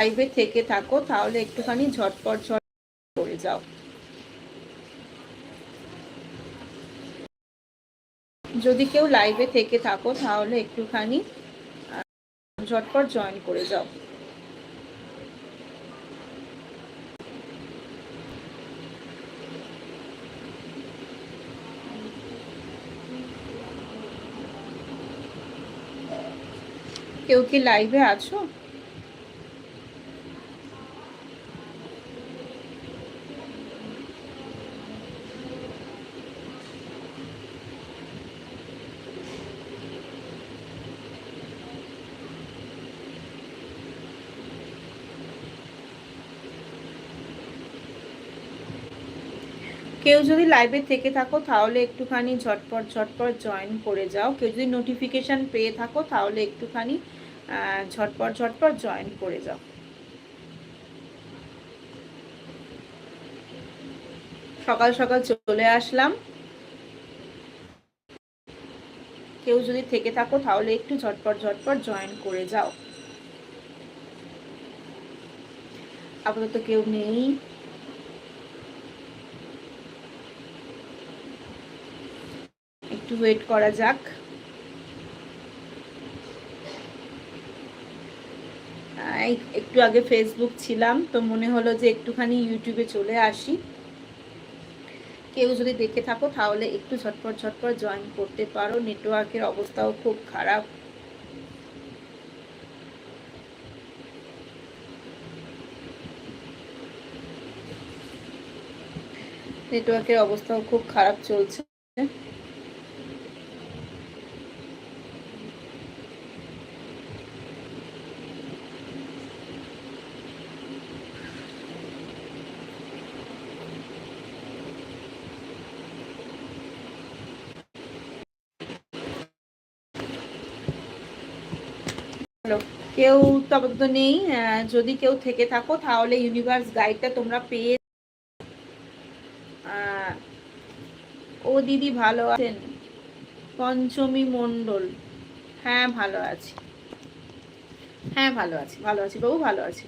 লাইভে থেকে থাকো, তাহলে একটুখানি ঝটপট ঝট করে যাও। যদি কেউ লাইভে থেকে থাকো, তাহলে একটুখানি ঝটপট জয়েন করে যাও। কেউ কি লাইভে আছো? কেউ যদি লাইভে থেকে থাকো, তাহলে একটুখানি ঝটপট ঝটপট জয়েন করে যাও। কেউ যদি নোটিফিকেশান পেয়ে থাকো, তাহলে একটুখানি ঝটপট ঝটপট জয়েন করে যাও। সকাল সকাল চলে আসলাম। কেউ যদি থেকে থাকো, তাহলে একটু ঝটপট ঝটপট জয়েন করে যাও। আপাতত কেউ নেই। একটু ওয়েট করা যাক। একটু আগে ফেসবুক ছিলাম, তো মনে হলো যে একটুখানি ইউটিউবে চলে আসি। কেউ যদি দেখে থাকো, তাহলে একটু ঝটপট ঝটপট জয়েন করতে পারো। নেটওয়ার্কের অবস্থাও খুব খারাপ। নেটওয়ার্কের অবস্থাও খুব খারাপ চলছে। কেউ তো আপাতত নেই যদি কেউ থেকে থাকো তাহলে ইউনিভার্স গাইডটা তোমরা পেয়ে ও দিদি ভালো আছেন। পঞ্চমী মণ্ডল। হ্যাঁ ভালো আছি। হ্যাঁ ভালো আছি ভালো আছি বাবু, ভালো আছি।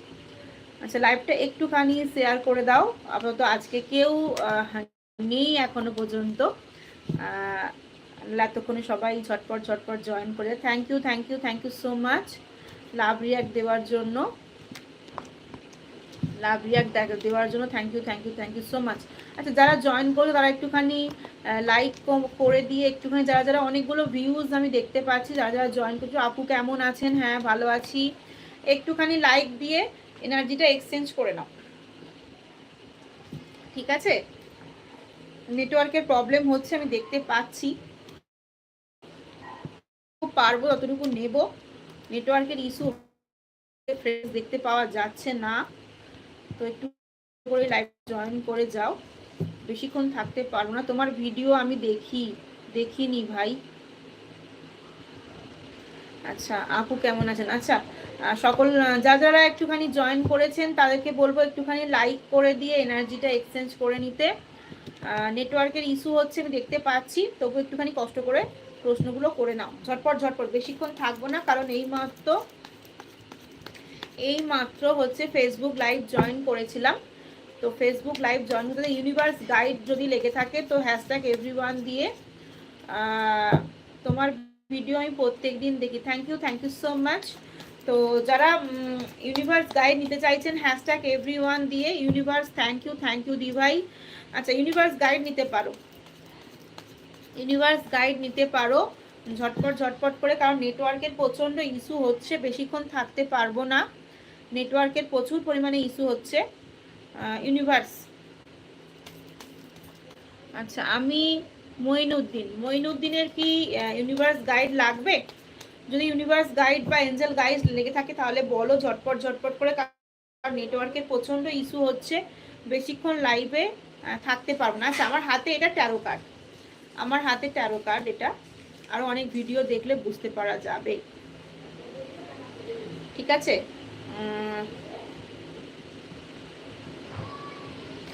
আচ্ছা লাইভটা একটুখানি শেয়ার করে দাও। আপাতত আজকে কেউ নেই এখনও পর্যন্ত। এতক্ষণে সবাই ঝটপট ঝটপট জয়েন করে। Thank you thank you thank you so much love react দেওয়ার জন্য। লাভ রিয়াক্ট দেওয়ার জন্য thank you thank you thank you so much আচ্ছা যারা জয়েন করল, তারা একটুখানি লাইক করে দিয়ে একটুখানি, যারা যারা অনেকগুলো ভিউজ আমি দেখতে পাচ্ছি, যারা যারা জয়েন করছ, আপু কেমন আছেন? হ্যাঁ ভালো আছি। একটুখানি লাইক দিয়ে এনার্জিটা এক্সচেঞ্জ করে নাও। ঠিক আছে? নেটওয়ার্কের প্রবলেম হচ্ছে, আমি দেখতে পাচ্ছি। পারব যতটুকু নেব। নেটওয়ার্কের ইস্যু ফ্রেশ দেখতে পাওয়া যাচ্ছে না। তো একটু করে লাইভ জয়েন করে যাও। বেশিক্ষণ থাকতে পারব না। তোমার ভিডিও আমি দেখি, দেখিনি ভাই। আচ্ছা আপু কেমন আছেন? আচ্ছা সকল যা যারা একটুখানি জয়েন করেছেন, তাদেরকে বলব একটুখানি লাইক করে দিয়ে এনার্জিটা এক্সচেঞ্জ করে নিতে। নেটওয়ার্কের ইস্যু হচ্ছে, আমি দেখতে পাচ্ছি। তবু একটুখানি কষ্ট করে প্রশ্নগুলো করে নাও। ঝটপট ঝটপট, বেশিক্ষণ থাকব না, কারণ এই মাত্র এই মাত্র হচ্ছে ফেসবুক লাইভ জয়েন করেছিলাম। তো ফেসবুক লাইভ জয়েন করতে ইউনিভার্স গাইড যদি লেগে থাকে, তো হ্যাশট্যাগ এভরি দিয়ে তোমার ভিডিও আমি প্রত্যেক দিন দেখি। Thank you thank you so much তো যারা ইউনিভার্স গাইড নিতে চাইছেন হ্যাশট্যাগ এভরি দিয়ে universe thank you thank you দি ভাই আচ্ছা ইউনিভার্স গাইড নিতে পারো। ইউনিভার্স গাইড নিতে পারো। ঝটপট ঝটপট করে, কারণ নেটওয়ার্কের প্রচণ্ড ইস্যু হচ্ছে, বেশিক্ষণ থাকতে পারব না। নেটওয়ার্কের প্রচুর পরিমাণে ইস্যু হচ্ছে ইউনিভার্স আচ্ছা আমি মঈনুদ্দিন। মঈনুদ্দিনের কি ইউনিভার্স গাইড লাগবে? যদি ইউনিভার্স গাইড বা এঞ্জেল গাইড লেগে থাকে, তাহলে বলো, ঝটপট ঝটপট করে, কারণ নেটওয়ার্কের প্রচণ্ড ইস্যু হচ্ছে, বেশিক্ষণ লাইভে থাকতে পারব না। আচ্ছা আমার হাতে এটা ট্যারো কার্ড আমার হাতে ট্যারো কার্ড এটা। আরও অনেক ভিডিও দেখলে বুঝতে পারা যাবে। ঠিক আছে?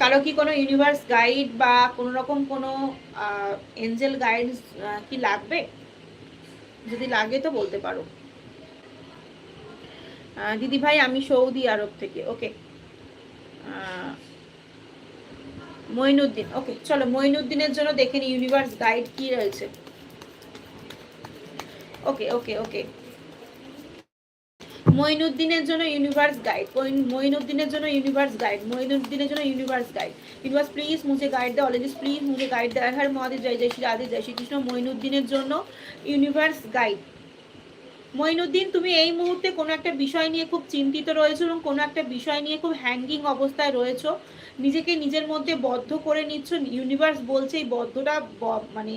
কারও কি কোনো ইউনিভার্স গাইড বা কোনো রকম কোনো এঞ্জেল গাইড কি লাগবে? যদি লাগে তো বলতে পারো। দিদি ভাই আমি সৌদি আরব থেকে। ওকে মইনুদ্দিন ওকে চলো মইনুদ্দিনের জন্য দেখে নি ইউনিভার্স গাইড কি রয়েছে। ওকে ওকে ওকে মইনুদ্দিনের জন্য ইউনিভার্স গাইড মইনুদ্দিনের জন্য ইউনিভার্স গাইড মইনুদ্দিনের জন্য ইউনিভার্স গাইড ইউনিভার্স প্লিজ মুझे গাইড দে অলরেডি প্লিজ মুझे গাইড দে হর মহাদেব, জয় জয় শ্রী রাধে, জয় শ্রী কৃষ্ণ। মইনুদ্দিনের জন্য ইউনিভার্স গাইড মইনুদ্দিন, তুমি এই মুহূর্তে কোনো একটা বিষয় নিয়ে খুব চিন্তিত রয়েছো এবং কোনো একটা বিষয় নিয়ে খুব হ্যাঙ্গিং অবস্থায় রয়েছো। নিজেকে নিজের মধ্যে বদ্ধ করে নিচ্ছ। ইউনিভার্স বলছে এই বদ্ধটা মানে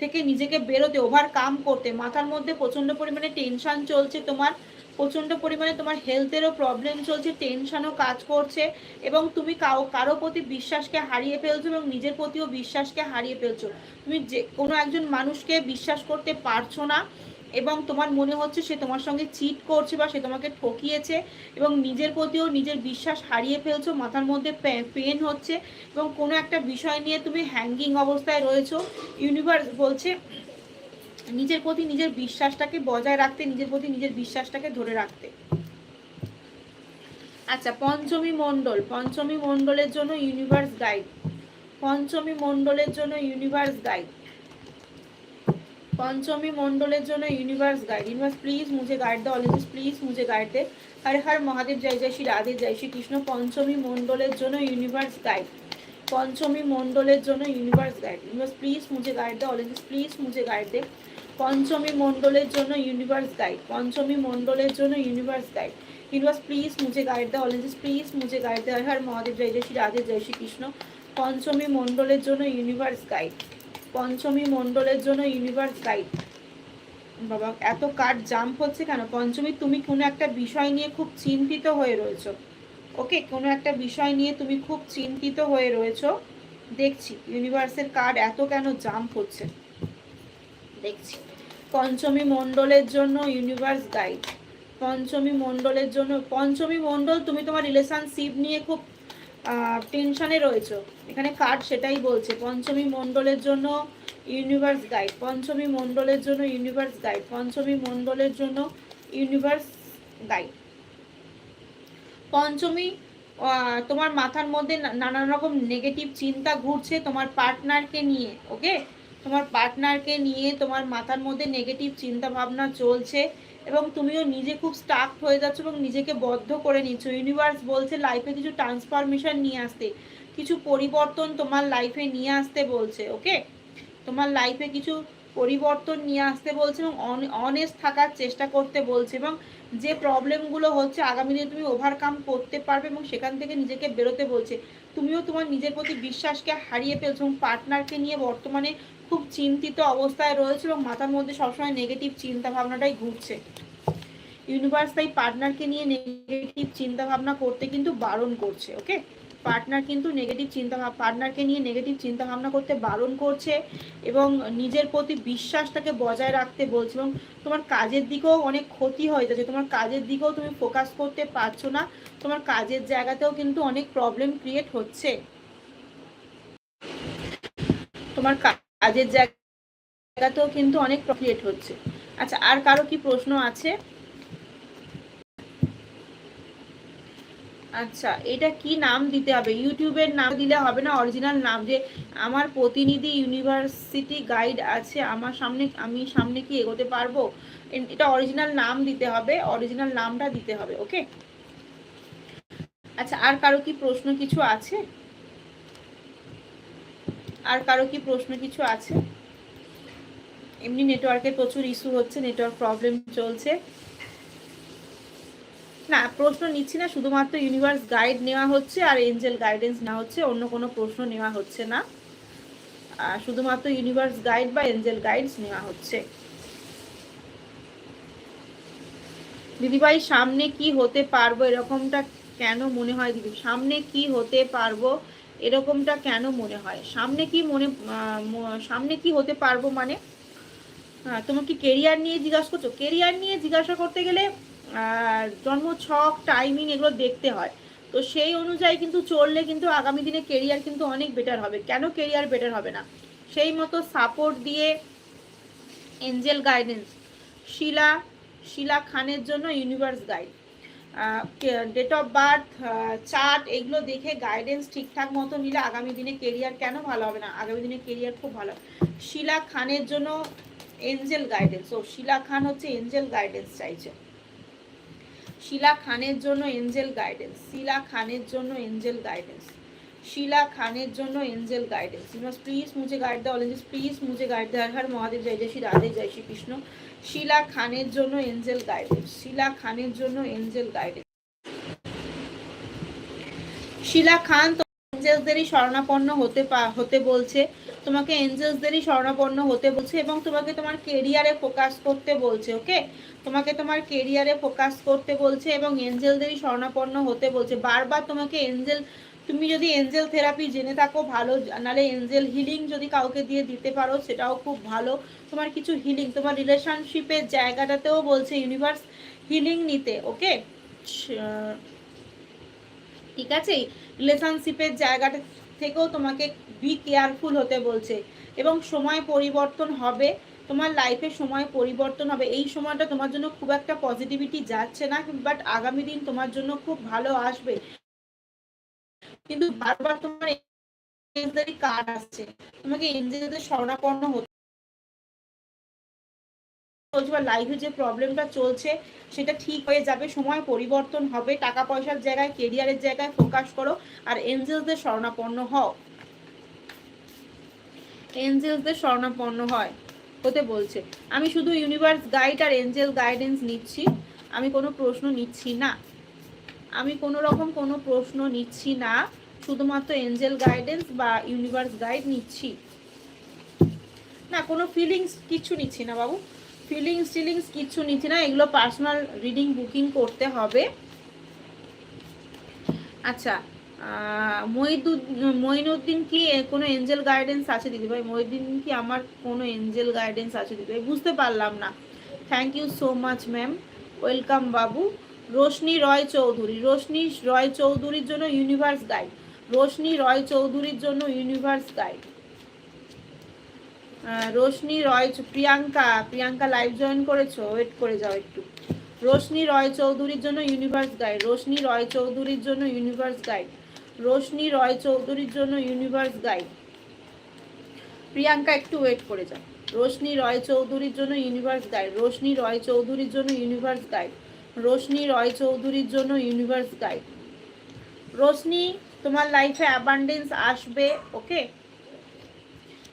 থেকে নিজেকে বেরোতে ওভার কাম করতে। মাথার মধ্যে প্রচণ্ড পরিমাণে টেনশন চলছে তোমার। প্রচণ্ড পরিমাণে তোমার হেলথেরও প্রবলেম চলছে টেনশনও কাজ করছে এবং তুমি কারও কারও প্রতি বিশ্বাসকে হারিয়ে ফেলছো এবং নিজের প্রতিও বিশ্বাসকে হারিয়ে ফেলছো। তুমি যে কোনো একজন মানুষকে বিশ্বাস করতে পারছ না। এবং তোমার মনে হচ্ছে সে তোমার সঙ্গে চিট করছে বা সে তোমাকে ঠকিয়েছে এবং নিজের প্রতিও নিজের বিশ্বাস হারিয়ে ফেলছো, মাথার মধ্যে পেন হচ্ছে এবং কোনো একটা বিষয় নিয়ে তুমি হ্যাঙ্গিং অবস্থায় রয়েছো। ইউনিভার্স বলছে, নিজের প্রতি নিজের বিশ্বাসটাকে বজায় রাখতে, নিজের প্রতি নিজের বিশ্বাসটাকে ধরে রাখতে। আচ্ছা পঞ্চমী মণ্ডল, পঞ্চমী মণ্ডলের জন্য ইউনিভার্স গাইড পঞ্চমী মণ্ডলের জন্য universe guide पंचमी मंडल जो यूनिवर्स गाइड यूनिवर्स प्लीज मुझे गाइड दे ऑलवेज प्लीज मुझे गाइड दे हर हर महादेव जय जय श्री राधे जय श्री कृष्ण पंचमी मंडल जो यूनिवर्स गाइड पंचमी मंडल जो यूनिवर्स गाइड यूनिवर्स प्लीज मुझे गाइड दे ऑलवेज प्लीज मुझे गाइड दे पंचमी मंडल जो यूनिवर्स गाइड पंचमी मंडल जो यूनिवर्स गाइड यूनिवर्स प्लीज मुझे गाइड दे ऑलवेज प्लीज मुझे गाइड दे हर हर महादेव जय जय श्री राधे जय श्री कृष्ण पंचमी मंडल जो यूनिवर्स गाइड পঞ্চমী মণ্ডলের জন্য ইউনিভার্স গাইড বাবা, এত কার্ড জাম্প হচ্ছে কেন? পঞ্চমী, তুমি কোনো একটা বিষয় নিয়ে খুব চিন্তিত হয়ে রয়েছো। ওকে কোনো একটা বিষয় নিয়ে তুমি খুব চিন্তিত হয়ে রয়েছো। দেখছি ইউনিভার্সের কার্ড এত কেন জাম্প হচ্ছে? দেখছি। পঞ্চমী মণ্ডলের জন্য ইউনিভার্স গাইড পঞ্চমী মণ্ডলের জন্য, পঞ্চমী মণ্ডল, তুমি তোমার রিলেশনশিপ নিয়ে খুব টেনশনে রয়েছো। এখানে কার্ড সেটাই বলছে, পঞ্চমী মণ্ডলের জন্য ইউনিভার্স গাইড পঞ্চমী মণ্ডলের জন্য ইউনিভার্স গাইড পঞ্চমী মণ্ডলের জন্য ইউনিভার্স গাইড পঞ্চমী তোমার মাথার মধ্যে নানান রকম নেগেটিভ চিন্তা ঘুরছে তোমার পার্টনারকে নিয়ে ওকে তোমার পার্টনারকে নিয়ে তোমার মাথার মধ্যে নেগেটিভ চিন্তা ভাবনা চলছে। এবং তুমিও নিজে খুব স্টাক হয়ে যাচ্ছ এবং নিজেকে বদ্ধ করে নিচ্ছ। ইউনিভার্স বলছে লাইফে কিছু ট্রান্সফরমেশন নিয়ে আসতে, কিছু পরিবর্তন তোমার লাইফে নিয়ে আসতে বলছে ওকে তোমার লাইফে কিছু পরিবর্তন নিয়ে আসতে বলছে এবং অনেস্ট থাকার চেষ্টা করতে বলছে এবং যে প্রবলেমগুলো হচ্ছে, আগামী দিনে তুমি ওভারকাম করতে পারবে এবং সেখান থেকে নিজেকে বেরোতে বলছে। তুমিও তোমার নিজের প্রতি বিশ্বাসকে হারিয়ে ফেলছো এবং পার্টনারকে নিয়ে বর্তমানে খুব চিন্তিত অবস্থায় রয়েছে এবং মাথার মধ্যে সবসময় নেগেটিভ চিন্তা ভাবনাটাই ঘুরছে। ইউনিভার্স তাই পার্টনারকে নিয়ে নেগেটিভ চিন্তা ভাবনা করতে কিন্তু বারণ করছে ওকে পার্টনার কিন্তু নেগেটিভ চিন্তা পার্টনারকে নিয়ে নেগেটিভ চিন্তা ভাবনা করতে বারণ করছে এবং নিজের প্রতি বিশ্বাসটাকে বজায় রাখতে বলছে এবং তোমার কাজের দিকেও অনেক ক্ষতি হয়ে যাচ্ছে। তোমার কাজের দিকেও তুমি ফোকাস করতে পারছ না। তোমার কাজের জায়গাতেও কিন্তু অনেক প্রবলেম ক্রিয়েট হচ্ছে। তোমার কাজের জায়গাতেও কিন্তু অনেক ক্রিয়েট হচ্ছে। আচ্ছা আর কারও কি প্রশ্ন আছে? আচ্ছা এটা কি নাম দিতে হবে? ইউটিউবের নাম দিলে হবে না? অরিজিনাল নাম যে আমার প্রতিনিধি ইউনিভার্সিটি গাইড আছে, আমার সামনে, আমি সামনে কি এগোতে পারব? এটা অরিজিনাল নাম দিতে হবে, অরিজিনাল নামটা দিতে হবে ওকে আচ্ছা আর কারও কি প্রশ্ন কিছু আছে? আর কারও কি প্রশ্ন কিছু আছে? এমনি নেটওয়ার্কের প্রচুর ইস্যু হচ্ছে নেটওয়ার্ক প্রবলেম চলছে। না, প্রশ্ন নিচ্ছি না, শুধুমাত্র ইউনিভার্স গাইড নেওয়া হচ্ছে আর এঞ্জেল গাইডেন্স নেওয়া হচ্ছে, অন্য কোনো প্রশ্ন নেওয়া হচ্ছে না। শুধুমাত্র ইউনিভার্স গাইড বা এঞ্জেল গাইডস নেওয়া হচ্ছে। দিদিভাই, সামনে কি হতে পারব, এরকমটা কেন মনে হয়? দিদি, সামনে কি হতে পারব? এরকমটা কেন মনে হয়? সামনে কি মনে সামনে কি হতে পারব মানে? তোমার কি কেরিয়ার নিয়ে জিজ্ঞাসা করছ? কেরিয়ার নিয়ে জিজ্ঞাসা করতে গেলে জন্ম ছক টাইমিং এগুলো দেখতে হয়। তো সেই অনুযায়ী কিন্তু চললে কিন্তু আগামী দিনে কেরিয়ার কিন্তু অনেক বেটার হবে। কেন কেরিয়ার বেটার হবে না? সেই মতো সাপোর্ট দিয়ে এঞ্জেল গাইডেন্স শিলা শিলা খানের জন্য universe guide date of birth chart এগুলো দেখে গাইডেন্স ঠিকঠাক মতো নিলে আগামী দিনে কেরিয়ার কেন ভালো হবে না? আগামী দিনে কেরিয়ার খুব ভালো। শিলা খানের জন্য এঞ্জেল গাইডেন্স ও শিলা খান হচ্ছে এঞ্জেল গাইডেন্স চাইছে। শিলা খানের জন্য এঞ্জেল গাইডেন্স শিলা খানের জন্য এঞ্জেল গাইডেন্স শিলা খানের জন্য angel guidance you must please মুझे guide দাও অলেঞ্জিস প্লিজ মুझे গাইড দাও হর মহাদেব, জয় জয়, শ্রী রাধে, জয়, শ্রী কৃষ্ণ। শিলা খানের জন্য এঞ্জেল গাইডেন্স শিলা খানের জন্য এঞ্জেল গাইডেন্স শিলা খান এঞ্জেলসদেরই শরণাপন্ন হতে হতে বলছে। তোমাকে এঞ্জেলসদেরই শরণাপন্ন হতে বলছে এবং তোমাকে তোমার কেরিয়ারে ফোকাস করতে বলছে ওকে তোমাকে তোমার কেরিয়ারে ফোকাস করতে বলছে এবং এঞ্জেলদেরই শরণাপন্ন হতে বলছে। বারবার তোমাকে এঞ্জেল তুমি যদি এঞ্জেল থেরাপি জেনে থাকো, ভালো, নাহলে এঞ্জেল হিলিং যদি কাউকে দিয়ে দিতে পারো, সেটাও খুব ভালো। তোমার কিছু হিলিং তোমার রিলেশনশিপের জায়গাটাতেও বলছে ইউনিভার্স হিলিং নিতে ওকে ঠিক আছে? রিলেশনশিপের জায়গাটা থেকেও তোমাকে বি কেয়ারফুল হতে বলছে। এবং সময় পরিবর্তন হবে, তোমার লাইফে সময় পরিবর্তন হবে। এই সময়টা তোমার জন্য খুব একটা পজিটিভিটি যাচ্ছে না বাট আগামী দিন তোমার জন্য খুব ভালো আসবে। কিন্তু বারবার তোমার এঞ্জেলদেরই কার্ড আসছে তোমাকে এঞ্জেলদের শরণাপন্ন হতে চলছে লাইফে যে প্রবলেমটা চলছে, সেটা ঠিক হয়ে যাবে, সময় পরিবর্তন হবে, টাকা পয়সার জায়গায় কেরিয়ারের জায়গায় ফোকাস করো, আর এঞ্জেলসদের শরণাপন্ন হও। এঞ্জেলসদের শরণাপন্ন হয় হতে বলছে। আমি শুধু ইউনিভার্স গাইড আর এঞ্জেল গাইডেন্স নিচ্ছি, আমি কোনো প্রশ্ন নিচ্ছি না। আমি কোনো রকম কোনো প্রশ্ন নিচ্ছি না, শুধুমাত্র এঞ্জেল গাইডেন্স বা ইউনিভার্স গাইড নিচ্ছি। না, কোনো ফিলিংস কিছু নিচ্ছি না বাবু। ফিলিংস টিলিংস কিছু নিচ্ছি না, এগুলো পার্সোনাল রিডিং বুকিং করতে হবে। আচ্ছা মঈনুদ্দিন কি কোনো এঞ্জেল গাইডেন্স আছে দিদি ভাই? মঈনুদ্দিন কি আমার কোনো এঞ্জেল গাইডেন্স আছে দিদি ভাই? বুঝতে পারলাম না। Thank you so much ma'am welcome বাবু। রোশনি রয় চৌধুরী। রোশনি রয় চৌধুরীর জন্য ইউনিভার্স গাইড রোশনি রয় চৌধুরীর জন্য universe guide Roshni Roy Priyanka Priyanka live join করেছ? ওয়েট করে যাও একটু। রোশনি রয় চৌধুরীর জন্য ইউনিভার্স গাইড রোশনি রয় চৌধুরীর জন্য ইউনিভার্স গাইড রোশনি রয় চৌধুরীর জন্য ইউনিভার্স গাইড প্রিয়াঙ্কা, একটু ওয়েট করে যাও। রোশনি রয় চৌধুরীর জন্য ইউনিভার্স গাইড রোশনি রয় চৌধুরীর জন্য ইউনিভার্স গাইড রোশনি রয় চৌধুরীর জন্য ইউনিভার্স গাইড রোশনি, তোমার লাইফে অ্যাবান্ডেন্স আসবে ওকে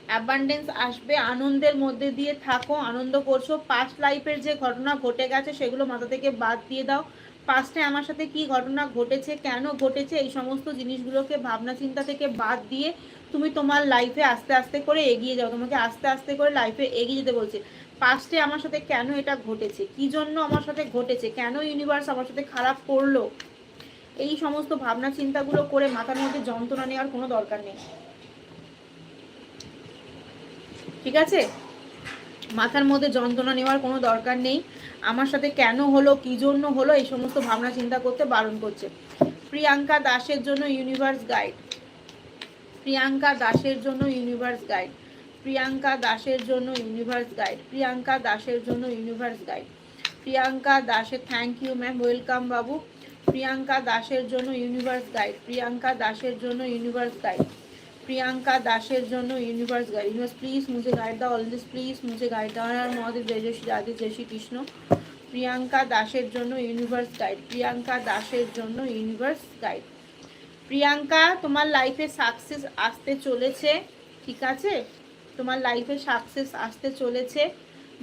অ্যাবান্ডেন্স আসবে, আনন্দের মধ্যে দিয়ে থাকো, আনন্দ করছ। পাস্ট লাইফের যে ঘটনা ঘটে গেছে, সেগুলো মাথা থেকে বাদ দিয়ে দাও। পাস্টে আমার সাথে কি ঘটনা ঘটেছে, কেন ঘটেছে, এই সমস্ত জিনিসগুলোকে ভাবনা চিন্তা থেকে বাদ দিয়ে তুমি তোমার লাইফে আস্তে আস্তে করে এগিয়ে যাও। তোমাকে আস্তে আস্তে করে লাইফে এগিয়ে যেতে বলছে। পাস্টে আমার সাথে কেন এটা ঘটেছে? কি জন্য আমার সাথে ঘটেছে? কেন ইউনিভার্স আমার সাথে খারাপ করল? এই সমস্ত ভাবনা চিন্তাগুলো করে মাথার মধ্যে যন্ত্রণা নেওয়ার কোনো দরকার নেই। ঠিক আছে? মাথার মধ্যে যন্ত্রণা নেওয়ার কোনো দরকার নেই। আমার সাথে কেন হলো, কি জন্য হলো, এই সমস্ত ভাবনা চিন্তা করতে বারণ করছে। প্রিয়াঙ্কা দাসের জন্য ইউনিভার্স গাইড প্রিয়াঙ্কা দাসের জন্য ইউনিভার্স গাইড প্রিয়াঙ্কা দাসের জন্য ইউনিভার্স গাইড প্রিয়াঙ্কা দাসের জন্য ইউনিভার্স গাইড প্রিয়াঙ্কা দাসের থ্যাংক ইউ ম্যাম ওয়েলকাম বাবু। প্রিয়াঙ্কা দাসের জন্য ইউনিভার্স গাইড প্রিয়াঙ্কা দাসের জন্য ইউনিভার্স গাইড প্রিয়াঙ্কা দাসের জন্য ইউনিভার্স গাইড ইউনিভার্স প্লিজ মুঝে গাইড দাও অল দিস প্লিজ মুঝে গাইড দাও আর মহাদেব জয় শ্রী রাধে জয় শ্রী কৃষ্ণ প্রিয়াঙ্কা দাসের জন্য ইউনিভার্স গাইড প্রিয়াঙ্কা দাসের জন্য ইউনিভার্স গাইড প্রিয়াঙ্কা, তোমার লাইফে সাকসেস আসতে চলেছে, ঠিক আছে? তোমার লাইফে সাকসেস আসতে চলেছে।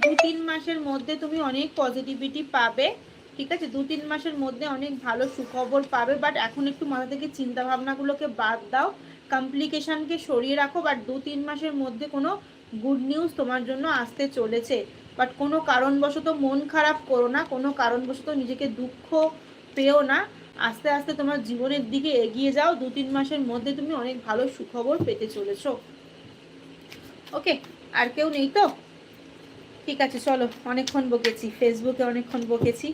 দু তিন মাসের মধ্যে তুমি অনেক পজিটিভিটি পাবে, ঠিক আছে? দু তিন মাসের মধ্যে অনেক ভালো সুখবর পাবে বাট এখন একটু মাথা থেকে চিন্তা ভাবনাগুলোকে বাদ দাও। কমপ্লিকেশনকে সরিয়ে রাখো বাট দু তিন মাসের মধ্যে কোনো গুড নিউজ তোমার জন্য আসতে চলেছে। বাট কোনো কারণবশত মন খারাপ করো না, কোনো কারণবশত নিজেকে দুঃখ পেও না। আস্তে আস্তে তোমার জীবনের দিকে এগিয়ে যাও। দু তিন মাসের মধ্যে তুমি অনেক ভালো সুখবর পেতে চলেছো। ওকে, আর কেউ নেই তো? ঠিক আছে, চলো, অনেকক্ষণ বকেছি। ফেসবুকে অনেকক্ষণ বকেছি।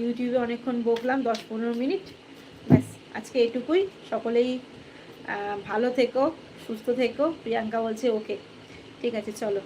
ইউটিউবে অনেকক্ষণ বকলাম, দশ পনেরো মিনিট। ব্যাস, আজকে এটুকুই। সকলেই ভালো থেকো, সুস্থ থেকো। প্রিয়াঙ্কা বলছে, ওকে। ঠিক আছে, চলো।